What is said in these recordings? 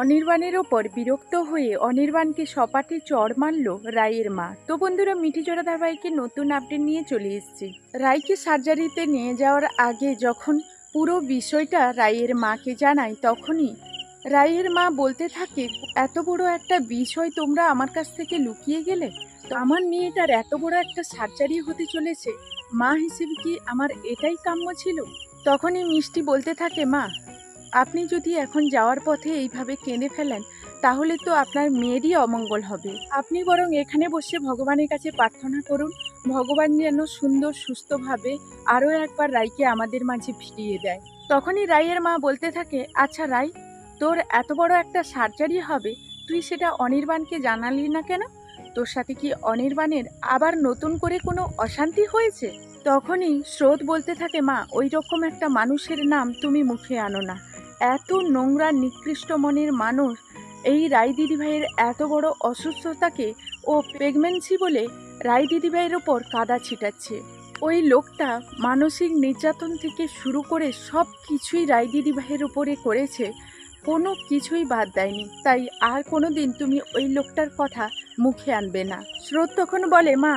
অনির্বাণের ওপর বিরক্ত হয়ে অনির্বাণকে সপাটে চড় মারল রায়ের মা। তো বন্ধুরা মিঠিজোড়া ধারাবাহিকে নতুন আপডেট নিয়ে চলে এসেছি। রায়কে সার্জারিতে নিয়ে যাওয়ার আগে যখন পুরো বিষয়টা রায়ের মাকে জানায়, তখনই রায়ের মা বলতে থাকে, এত বড় একটা বিষয় তোমরা আমার কাছ থেকে লুকিয়ে গেলে? তো আমার মেয়েটার এত বড় একটা সার্জারি হতে চলেছে, মা হিসেবে কি আমার এটাই কাম্য ছিল? তখনই মিষ্টি বলতে থাকে, মা আপনি যদি এখন যাওয়ার পথে এইভাবে কেঁদে ফেলেন, তাহলে তো আপনার মেয়েরই অমঙ্গল হবে। আপনি বরং এখানে বসে ভগবানের কাছে প্রার্থনা করুন, ভগবান যেন সুন্দর, সুস্থভাবে আরও একবার রায়কে আমাদের মাঝে ফিরিয়ে দেয়। তখনই রায়ের মা বলতে থাকে আচ্ছা রাই তোর এত বড় একটা সার্জারি হবে, তুই সেটা অনির্বাণকে জানালি না কেন? তোর সাথে কি অনির্বাণের আবার নতুন করে কোনো অশান্তি হয়েছে? তখনই স্রোত বলতে থাকে, মা ওই রকম একটা মানুষের নাম তুমি মুখে আনো না। এত নোংরা নিকৃষ্ট মনের মানুষ, এই রায় দিদিভাইয়ের এত বড় অসুস্থতাকে ও প্রেগনেন্সি বলে রায় দিদিভাইয়ের ওপর কাদা ছিটাচ্ছে। ওই লোকটা মানসিক নির্যাতন থেকে শুরু করে সব কিছুই রায় দিদিভাইয়ের উপরে করেছে, কোনো কিছুই বাদ দেয়নি। তাই আর কোনো দিন তুমি ওই লোকটার কথা মুখে আনবে না। স্রোত তখন বলে, মা,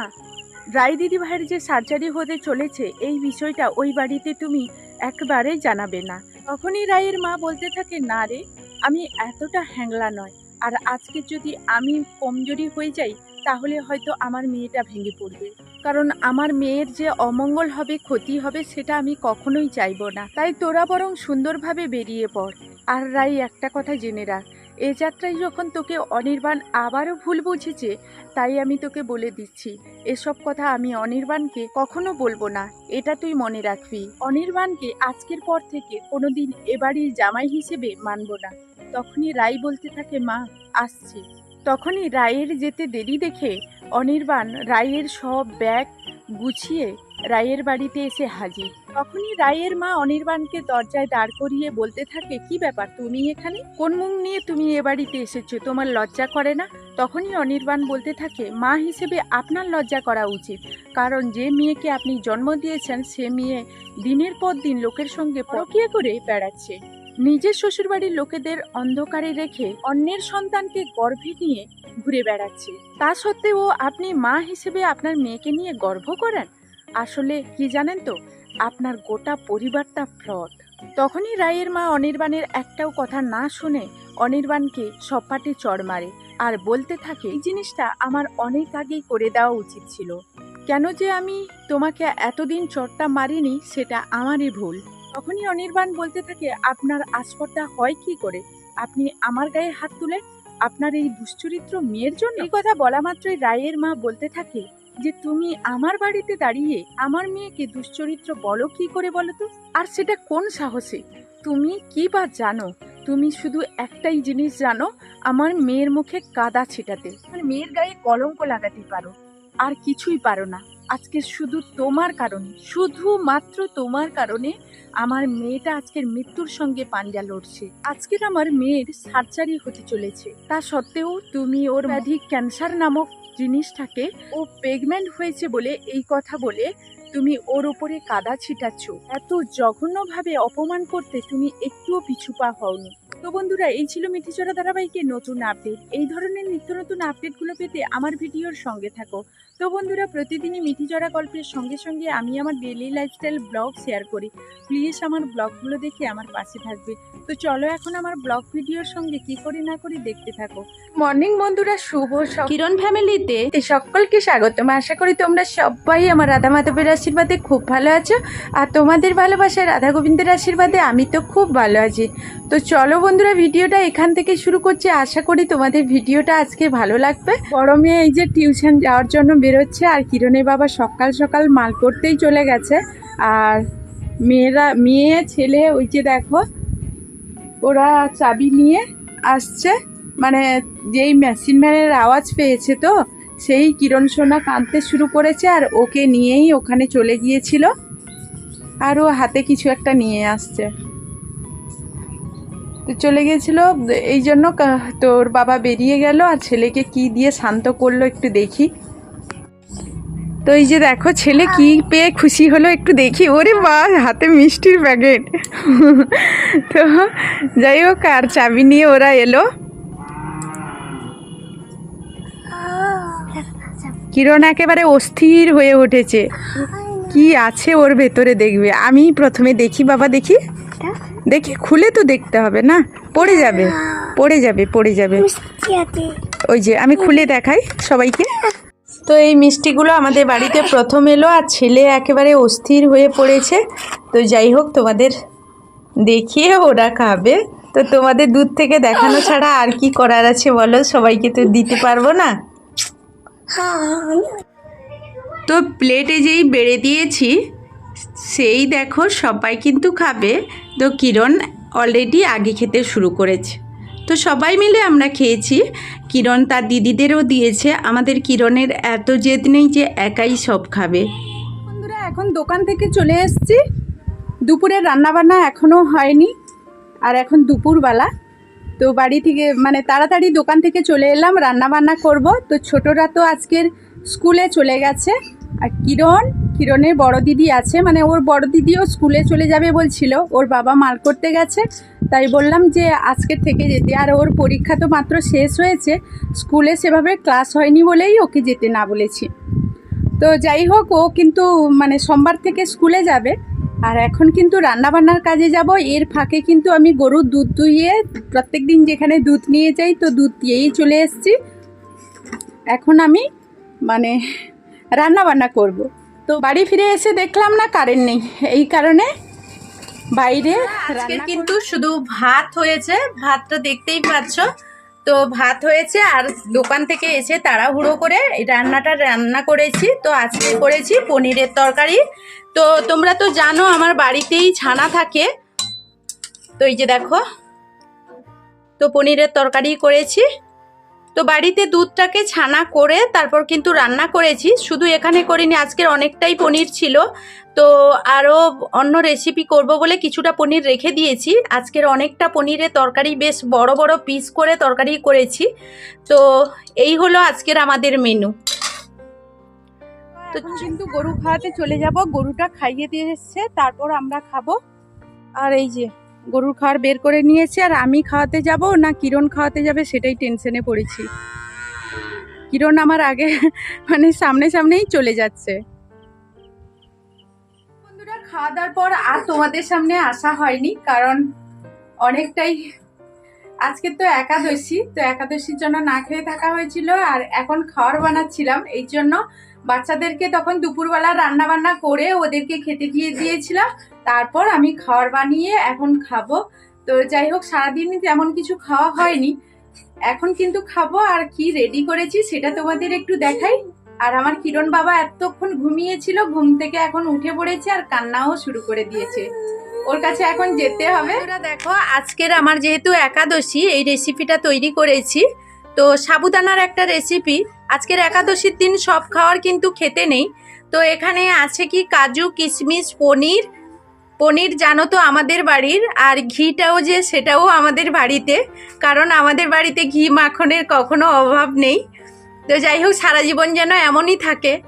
রায় দিদিভাইয়ের যে সার্জারি হতে চলেছে, এই বিষয়টা ওই বাড়িতে তুমি একবারে জানাবে না। তখনই রায়ের মা বলতে থাকে না রে, আমি এতটা হ্যাংলা নয়। আর আজকে যদি আমি কমজোরি হয়ে যাই, তাহলে হয়তো আমার মেয়েটা ভেঙে পড়বে। কারণ আমার মেয়ের যে অমঙ্গল হবে, ক্ষতি হবে, সেটা আমি কখনোই চাইব না। তাই তোরা বরং সুন্দরভাবে বেরিয়ে পড়। আর রাই একটা কথা জেনে রাখ এ যাত্রায় যখন তোকে অনির্বাণ আবারও ভুল বুঝেছে, তাই আমি তোকে বলে দিচ্ছি, এসব কথা আমি অনির্বাণকে কখনো বলব না, এটা তুই মনে রাখবি। অনির্বাণকে আজকের পর থেকে কোনোদিন এ বাড়ির জামাই হিসেবে মানব না। তখনই রাই বলতে থাকে, মা, আসছি। তখনই রায়ের যেতে দেরি দেখে অনির্বাণ রায়ের সব ব্যাগ গুছিয়ে রায়ের বাড়িতে এসে হাজির। তখনই রায়ের মা অনির্বাণকে দরজায় দাঁড় করিয়ে বলতে থাকে, কি ব্যাপার তুমি এখানে? কোন মুখ নিয়ে তুমি এ বাড়িতে এসেছ? তোমার লজ্জা করে না? তখনই অনির্বাণ বলতে থাকে, মা হিসেবে আপনার লজ্জা করা উচিত। কারণ যে মেয়েকে আপনি জন্ম দিয়েছেন, সে মেয়ে দিনের পর দিন লোকের সঙ্গে পরকিয়া করে বেড়াচ্ছে। নিজের শ্বশুরবাড়ির লোকেদের অন্ধকারে রেখে অন্যের সন্তানকে গর্ভে নিয়ে ঘুরে বেড়াচ্ছে। তা সত্ত্বেও আপনি মা হিসেবে আপনার মেয়েকে নিয়ে গর্ব করেন? আসলে কি জানেন তো? আপনার গোটা পরিবারটা ফ্রড। তখনই রায়ের মা অনির্বাণের একটাও কথা না শুনে অনির্বাণকে সপাটে চড় মারে আর বলতে থাকে, এই জিনিসটা আমার অনেক আগেই করে দেওয়া উচিত ছিল। কেন যে আমি তোমাকে এতদিন চটটা মারিনি সেটা আমারই ভুল। তখনই অনির্বাণ বলতে থাকে, আপনার আস্পর্ধা হয় কি করে? আপনি আমার গায়ে হাত তুলে আপনার এই দুশ্চরিত্র মেয়ের জন্য? এই কথা বলা মাত্রই রায়ের মা বলতে থাকে যে তুমি আমার বাড়িতে দাঁড়িয়ে আমার মেয়েকে দুশ্চরিত্র বলো কি করে বলো তো? আর সেটা কোন সাহসে? তুমি কি বা জানো? তুমি শুধু একটাই জিনিস জানো আমার মেয়ের মুখে কাদা ছিটাতে। আমার মেয়ের গায়ে কলঙ্ক লাগাতে পারো। আর কিছুই পারো না। আজকে শুধু তোমার কারণে, শুধুমাত্র তোমার কারণে আমার মেয়েটা আজকের মৃত্যুর সঙ্গে পাঞ্জা লড়ছে। আজকের আমার মেয়ের সার্জারি হতে চলেছে। তা সত্ত্বেও তুমি ওর ব্যাধি ক্যান্সার নামক জিনিসটাকে ও প্রেগনেন্ট হয়েছে বলে এই কথা বলে তুমি ওর উপরে কাদা ছিটাচ্ছ। এত জঘন্যভাবে অপমান করতে তুমি একটুও পিছু পা হওনি। তো বন্ধুরা এই ছিল মিঠিচড়া ধারাবাহিকের নতুন আপডেট। এই ধরনের নিত্য নতুন আপডেটগুলো পেতে আমার ভিডিওর সঙ্গে থাকো। তো বন্ধুরা প্রতিদিনই মিঠিচড়া গল্পের সঙ্গে সঙ্গে আমি আমার ডেইলি লাইফস্টাইল ব্লগ শেয়ার করি। প্লিজ আমার ব্লগগুলো দেখে আমার পাশে থাকবে। তো চলো এখন আমার ব্লগ ভিডিওর সঙ্গে কি করি না করি দেখতে থাকো। মর্নিং বন্ধুরা শুভ কিরণ ফ্যামিলিতে সকলকে স্বাগতম। আশা করি তোমরা সবাই আমার রাধা মাধবের আশীর্বাদে খুব ভালো আছো। আর তোমাদের ভালোবাসা রাধা গোবিন্দের আশীর্বাদে আমি তো খুব ভালো আছি। তো চলো বন্ধুরা, ভিডিওটা এখান থেকে শুরু করছি। আশা করি তোমাদের ভিডিওটা আজকে ভালো লাগবে। বড় মেয়ে এই যে টিউশন যাওয়ার জন্য বেরোচ্ছে আর কিরণের বাবা সকাল সকাল মাল করতেই চলে গেছে। আর মেয়েরা, মেয়ে, ছেলে, ওই যে দেখো, ওরা চাবি নিয়ে আসছে। মানে যেই মেশিন ম্যানের আওয়াজ পেয়েছে তো, সেই কিরণ সোনা কাঁদতে শুরু করেছে আর ওকে নিয়েই ওখানে চলে গিয়েছিল। আর ও হাতে কিছু একটা নিয়ে আসছে। তো চলে গেছিল, এই জন্য তোর বাবা বেরিয়ে গেল আর ছেলেকে কি দিয়ে শান্ত করল একটু দেখি। তো এই যে দেখো, ছেলে কি পেয়ে খুশি হলো একটু দেখি। ওরে বা হাতে মিষ্টির প্যাকেট। তো যাই হোক, আর চাবি নিয়ে ওরা এলো। কিরণ একেবারে অস্থির হয়ে উঠেছে। কি আছে ওর ভেতরে দেখবে? আমি প্রথমে দেখি, বাবা দেখি। দেখি, খুলে তো দেখতে হবে না? পড়ে যাবে পড়ে যাবে পড়ে যাবে। ওই যে, আমি খুলে দেখাই সবাইকে। তো এই মিষ্টিগুলো আমাদের বাড়িতে প্রথম এলো আর ছেলে একেবারে অস্থির হয়ে পড়েছে। তো যাই হোক, তোমাদের দেখিয়ে ওরা খাবে। তো তোমাদের দুধ থেকে দেখানো ছাড়া আর কি করার আছে বলো? সবাইকে তো দিতে পারব না। তো প্লেটে যেই বেড়ে দিয়েছি সেই দেখো সবাই কিন্তু খাবে। তো কিরণ অলরেডি আগে খেতে শুরু করেছে। তো সবাই মিলে আমরা খেয়েছি। কিরণ তার দিদিদেরও দিয়েছে। আমাদের কিরণের এত জেদ নেই যে একাই সব খাবে। বন্ধুরা, এখন দোকান থেকে চলে এসেছি। দুপুরের রান্নাবান্না এখনও হয়নি। আর এখন দুপুরবেলা। তো বাড়ি থেকে মানে তাড়াতাড়ি দোকান থেকে চলে এলাম, রান্নাবান্না করব। তো ছোটরা তো আজকের স্কুলে চলে গেছে। আর কিরণ কিরণের বড় দিদি আছে মানে ওর বড় দিদিও স্কুলে চলে যাবে বলছিল, ওর বাবা মাল করতে গেছে। তাই বললাম যে আজকে থেকে যেতে, আর ওর পরীক্ষা তো মাত্র শেষ হয়েছে, স্কুলে সেভাবে ক্লাস হয়নি বলেই ওকে যেতে না বলেছি। তো যাই হোক, ও কিন্তু মানে সোমবার থেকে স্কুলে যাবে, আর এখন কিন্তু রান্নাবান্নার কাজে যাব। এর ফাঁকে কিন্তু আমি গরুর দুধ দুইয়ে প্রত্যেক দিন যেখানে দুধ নিয়ে যাই তো দুধ দিয়েই চলে এসেছি। এখন আমি মানে রান্না বান্না করব। তো বাড়ি ফিরে এসে দেখলাম না কারেন্ট নেই। এই কারণে বাইরে আজকে কিন্তু শুধু ভাত হয়েছে ভাতটা দেখতেই পাচ্ছ। তো ভাত হয়েছে আর দোকান থেকে এসে তাড়াহুড়ো করে এই রান্নাটা রান্না করেছি। তো আজকে করেছি পনিরের তরকারি। তো তোমরা তো জানো আমার বাড়িতেই ছানা থাকে। তো এই যে দেখো তো পনিরের তরকারি করেছি। তো বাড়িতে দুধটাকে ছানা করে তারপর কিন্তু রান্না করেছি। শুধু এখানে করিনি, আজকের অনেকটাই পনির ছিল। তো আরও অন্য রেসিপি করব বলে কিছুটা পনির রেখে দিয়েছি। আজকের অনেকটা পনিরে তরকারি বেশ বড় বড় পিস করে তরকারি করেছি। তো এই হলো আজকের আমাদের মেনু তো কিন্তু গরু খাওয়াতে চলে যাব। গরুটা খাইয়ে দিয়ে এসছে, তারপর আমরা খাব। আর এই যে গরুর খাওয়ার বের করে নিয়েছে, আর আমি খাওয়াতে যাব না কিরণ খাওয়াতে যাবে সেটাই টেনশনে পড়েছি। কিরণ আমার আগে মানে সামনে সামনেই চলে যাচ্ছে। বন্ধুরা খাওয়া দাওয়ার পর আর তোমাদের সামনে আসা হয়নি, কারণ অনেকটাই আজকে তো একাদশী, তো একাদশীর জন্য না খেয়ে থাকা হয়েছিল আর এখন খাওয়ার বানাচ্ছিলাম। এই জন্য বাচ্চাদেরকে তখন দুপুরবেলা রান্না বান্না করে ওদেরকে খেতে দিয়ে দিয়েছিলাম। তারপর আমি খাবার বানিয়ে এখন খাব। তো যাই হোক, সারাদিন তেমন কিছু খাওয়া হয়নি। এখন কিন্তু খাব আর কি রেডি করেছি সেটা তোমাদের একটু দেখাই। আর আমার কিরণ বাবা এতক্ষণ ঘুমিয়েছিল, ঘুম থেকে এখন উঠে পড়েছে আর কান্নাও শুরু করে দিয়েছে। ওর কাছে এখন যেতে হবে। ওরা দেখো, আজকের আমার যেহেতু একাদশী, এই রেসিপিটা তৈরি করেছি। তো সাবুদানার একটা রেসিপি আজকের একাদশীর দিন সব খাওয়ার কিন্তু খেতে নেই। তো এখানে আছে কি কাজু, কিশমিশ, পনির। পনির জানো তো আমাদের বাড়ির, আর ঘিটাও যে সেটাও আমাদের বাড়িতে। কারণ আমাদের বাড়িতে ঘি মাখনের কখনো অভাব নেই। তো যাই হোক, সারা জীবন যেন এমনই থাকে।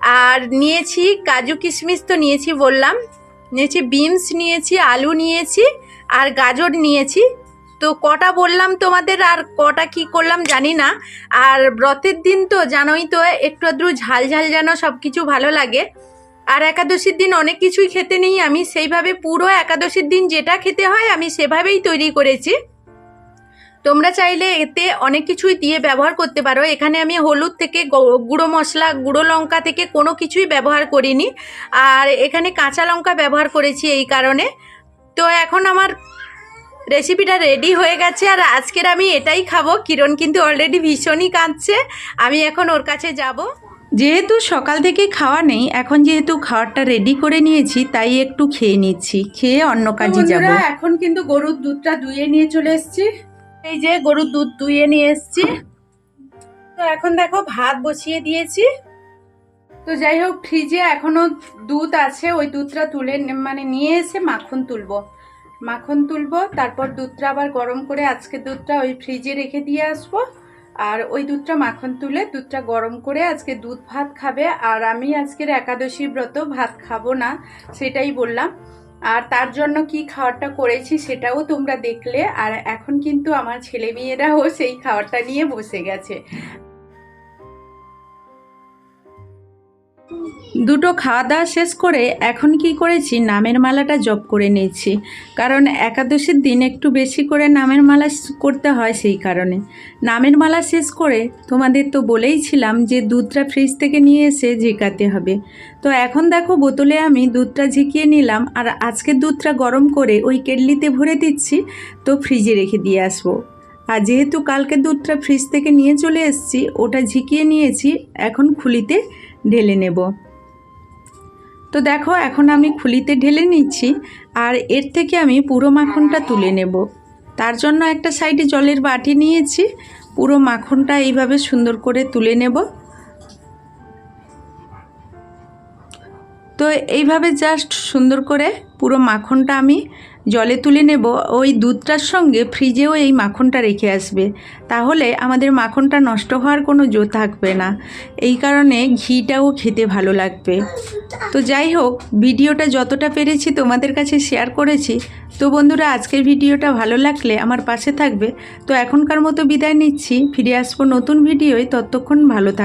আর নিয়েছি কাজু, কিশমিশ তো নিয়েছি বললাম। নিয়েছি বিনস নিয়েছি, আলু নিয়েছি আর গাজর নিয়েছি। তো কটা বললাম তোমাদের আর কটা কি করলাম জানি না। আর ব্রতের দিন তো জানোই তো, একটু আধটু ঝাল ঝাল যেন সব কিছু ভালো লাগে। আর একাদশীর দিন অনেক কিছুই খেতে নেই আমি, সেইভাবে পুরো একাদশীর দিন যেটা খেতে হয় আমি সেভাবেই তৈরি করেছি। তোমরা চাইলে এতে অনেক কিছুই দিয়ে ব্যবহার করতে পারো। এখানে আমি হলুদ থেকে গুঁড়ো মশলা, গুঁড়ো লঙ্কা থেকে কোনো কিছুই ব্যবহার করিনি। আর এখানে কাঁচা লঙ্কা ব্যবহার করেছি এই কারণে। তো এখন আমার রেসিপিটা রেডি হয়ে গেছে আর আজকের আমি এটাই খাব। কিরণ কিন্তু অলরেডি ভীষণই কাঁদছে। আমি এখন ওর কাছে যাব। যেহেতু সকাল থেকে খাওয়া নেই, এখন যেহেতু খাওয়ারটা রেডি করে নিয়েছি, তাই একটু খেয়ে নিচ্ছি। খেয়ে অন্য কাজে যাব। এখন কিন্তু গরুর দুধটা দুইয়ে নিয়ে চলে এসেছি। এই যে গরুর দুধ দুইয়ে নিয়ে এসেছি। তো এখন দেখো ভাত বসিয়ে দিয়েছি। তো যাই হোক, ফ্রিজে এখনও দুধ আছে, ওই দুধটা তুলে মানে নিয়ে এসে মাখন তুলবো। মাখন তুলবো, তারপর দুধটা আবার গরম করে আজকে দুধটা ওই ফ্রিজে রেখে দিয়ে আসব। আর ওই দুধটা মাখন তুলে দুধটা গরম করে আজকে দুধ ভাত খাবে। আর আমি আজকের একাদশী ব্রত ভাত খাব না, সেটাই বললাম। আর তার জন্য কি খাবারটা করেছি সেটাও তোমরা দেখলে। আর এখন কিন্তু আমার ছেলে মেয়েরাও সেই খাবারটা নিয়ে বসে গেছে। দুটো খাওয়া দাওয়া শেষ করে এখন কি করেছি? নামের মালাটা জপ করে নিয়েছি। কারণ একাদশীর দিন একটু বেশি করে নামের মালা করতে হয় সেই কারণে। নামের মালা শেষ করে তোমাদের তো বলেইছিলাম যে দুধটা ফ্রিজ থেকে নিয়ে এসে ঝেঁকাতে হবে। তো এখন দেখো বোতলে আমি দুধটা ঝেঁকিয়ে নিলাম আর আজকের দুধটা গরম করে ওই কেটলিতে ভরে দিচ্ছি, তো ফ্রিজে রেখে দিয়ে আসব। আর যেহেতু কালকে দুধটা ফ্রিজ থেকে নিয়ে চলে এসেছি, ওটা ঝিকিয়ে নিয়েছি, এখন খুলিতে ঢেলে নেব। তো দেখো, এখন আমি খুলিতে ঢেলে নিচ্ছি আর এর থেকে আমি পুরো মাখনটা তুলে নেব। তার জন্য একটা সাইডে জলের বাটি নিয়েছি। পুরো মাখনটা এইভাবে সুন্দর করে তুলে নেব। তো এইভাবে জাস্ট সুন্দর করে পুরো মাখনটা আমি জলে তুলে নেব, ওই দুধটার সঙ্গে ফ্রিজেও এই মাখনটা রেখে আসবে। তাহলে আমাদের মাখনটা নষ্ট হওয়ার কোনো জো থাকবে না। এই কারণে ঘিটাও খেতে ভালো লাগবে। তো যাই হোক, ভিডিওটা যতটা পেরেছি তোমাদের কাছে শেয়ার করেছি। তো বন্ধুরা, আজকের ভিডিওটা ভালো লাগলে আমার পাশে থাকবে। তো এখনকার মতো বিদায় নিচ্ছি। ফিরে আসব নতুন ভিডিওয়। ততক্ষণ ভালো থাক